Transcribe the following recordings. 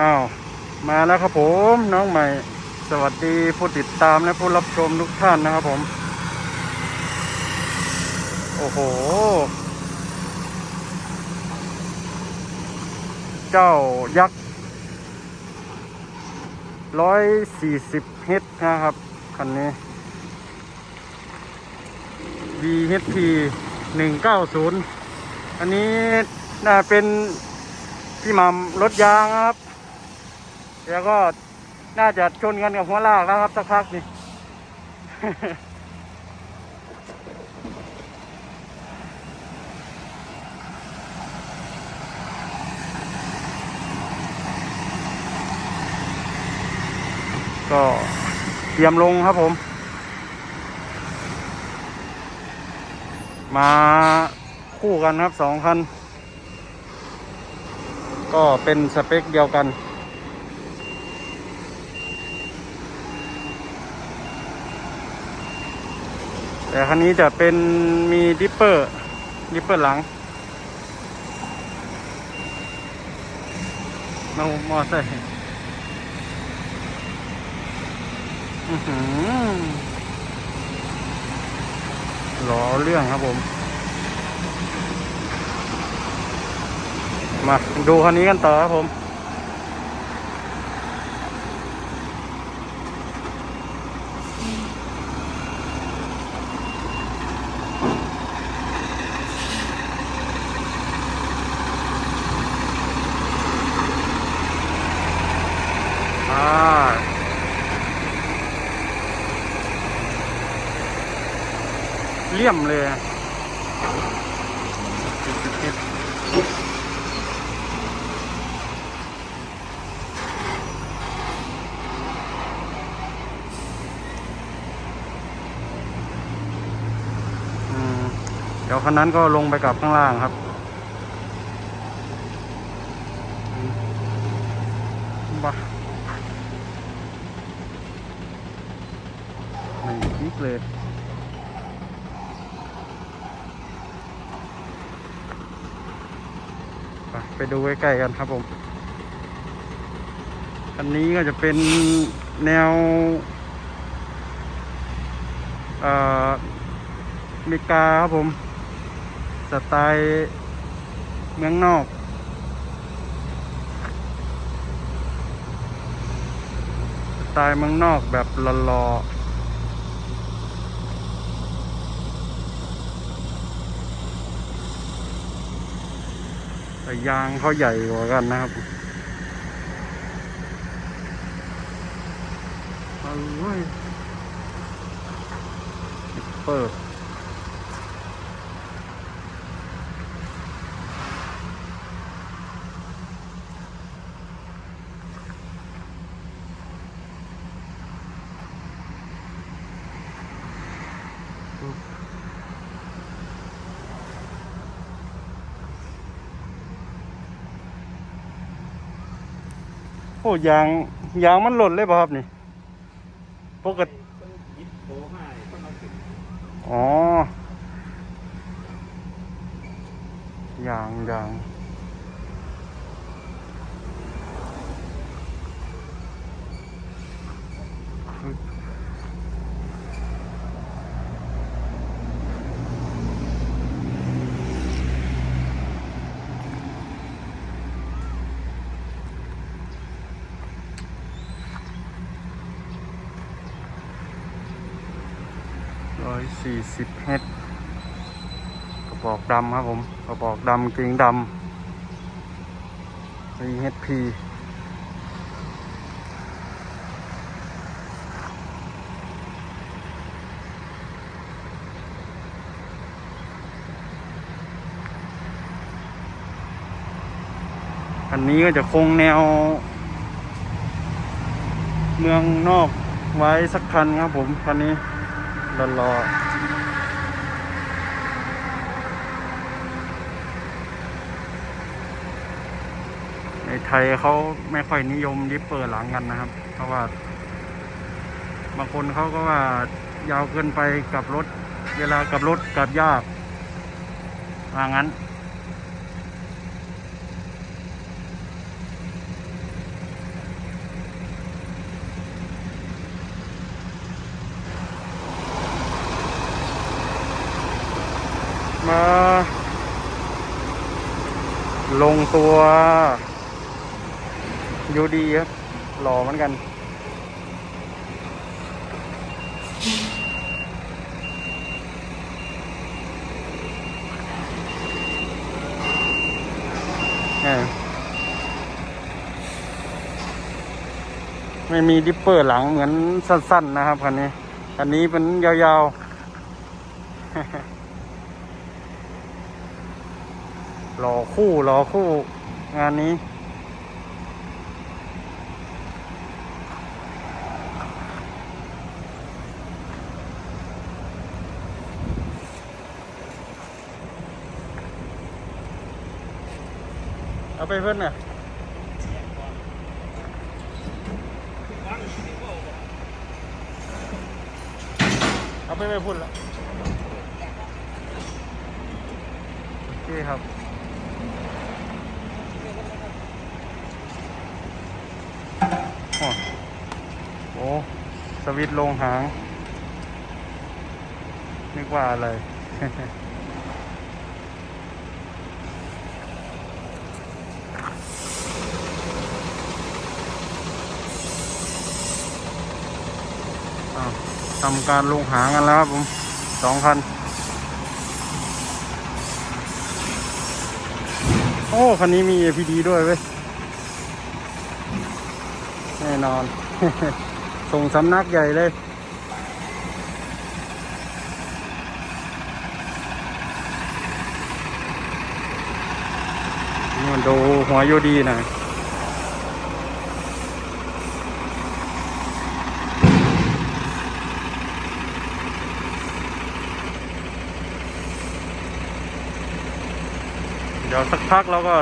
อ้าวมาแล้วครับผมน้องใหม่ สวัสดีผู้ติดตามและผู้รับชมทุกท่านนะครับผม โอ้โห เจ้ายักษ์ร้อยสี่สิบเฮดนะครับ คันนี้ VHP หนึ่งเก้าศูนย์อันนี้น่าเป็นพี่หมัมรถยางครับ แล้วก็น่าจะชนกันกับหัวลากแล้วครับสักพักนี่ก็เตรียมลงครับผม มาคู่กันครับสองคัน ก็เป็นสเปคเดียวกัน แต่คันนี้จะเป็นมีดิปเปอร์ดิปเปอร์หลังมามอไซค์อื้อหือหล่อเรื่องครับผม มาดูคันนี้กันต่อครับผม ยมเลยเดี๋ยวคันนั้นก็ลงไปกับข้างล่างครับอืมบ้าไม่พลิกเลย ไปดูใกล้ๆกันครับผม อันนี้ก็จะเป็นแนวเอ่อเมริกาครับผม สไตล์เมืองนอก สไตล์เมืองนอกแบบหล่อๆ แต่ยางเขาใหญ่กว่ากันนะครับเอาเว้ยเปิดโอ้ยางยางมันหล่นเลยป่ะครับนี่ปกติอ๋อยางยาง อยสี่สิบเมตกระบอกดำครับผม กระบอกดำกิ่งดำ CHP อันนี้ก็จะคงแนว เมืองนอกไว้สักคันครับผมคันนี้ รอรอในไทยเขาไม่ค่อยนิยมริปเปอร์หลังกันนะครับ เพราะว่า บางคนเขาก็ว่ายาวเกินไปกับรถ เวลากับรถกับยากว่างั้น มา ลงตัวอยู่ดีครับหล่อเหมือนกันไม่มีดิปเปอร์หลังเหมือนสั้น ๆ นะครับคันนี้ อันนี้เป็นยาวๆ รอคู่รอคู่งานนี้ เอาไปเพื่อนน่ะเอาไปไม่พูดแล้วโอเคครับโอ้โอ้ส วิตลงหาง นึกว่าอะไร ทำการลงหางกันแล้วครับผมสองคัน โอ้ คันนี้มี APD ด้วยเว้ย แน่นอน ส่งสำนักใหญ่เลย มันดูหัวอยูดีน่อยเดี๋ยวสักพักเราก็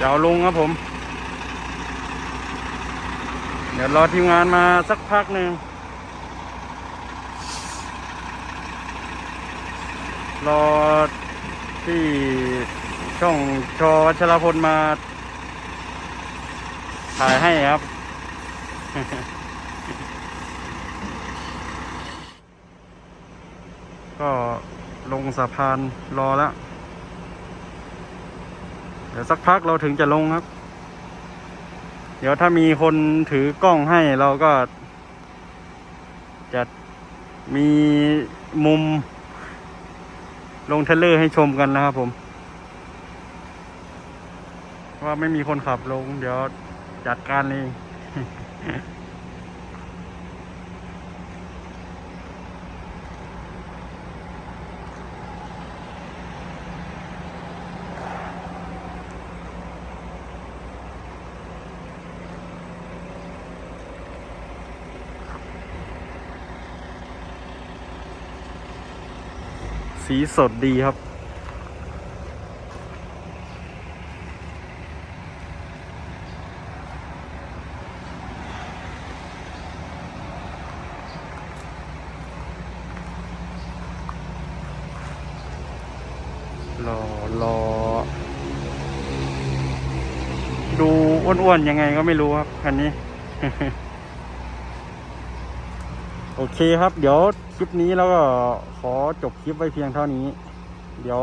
จะเอาลงครับผม เดี๋ยวรอทีมงานมาสักพักหนึ่งรอที่ช่องชอวัชรพลมา ถ่ายให้ครับ ก็ลงสะพานรอแล้ว เดี๋ยวสักพักเราถึงจะลงครับ เดี๋ยวถ้ามีคนถือกล้องให้เราก็ จะมีมุม ลงเทเลอร์ให้ชมกันนะครับผม ว่าไม่มีคนขับลง เดี๋ยวจัดการเอง สีสดดีครับ รอรอ ดูอ้วนๆยังไงก็ไม่รู้ครับ คันนี้ โอเคครับ เดี๋ยวคลิปนี้แล้วก็ขอจบคลิปไว้เพียงเท่านี้ เดี๋ยว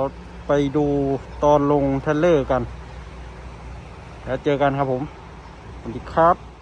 ไปดูตอนลงเทเลอร์กัน แล้วเจอกันครับผมสวัสดีครับ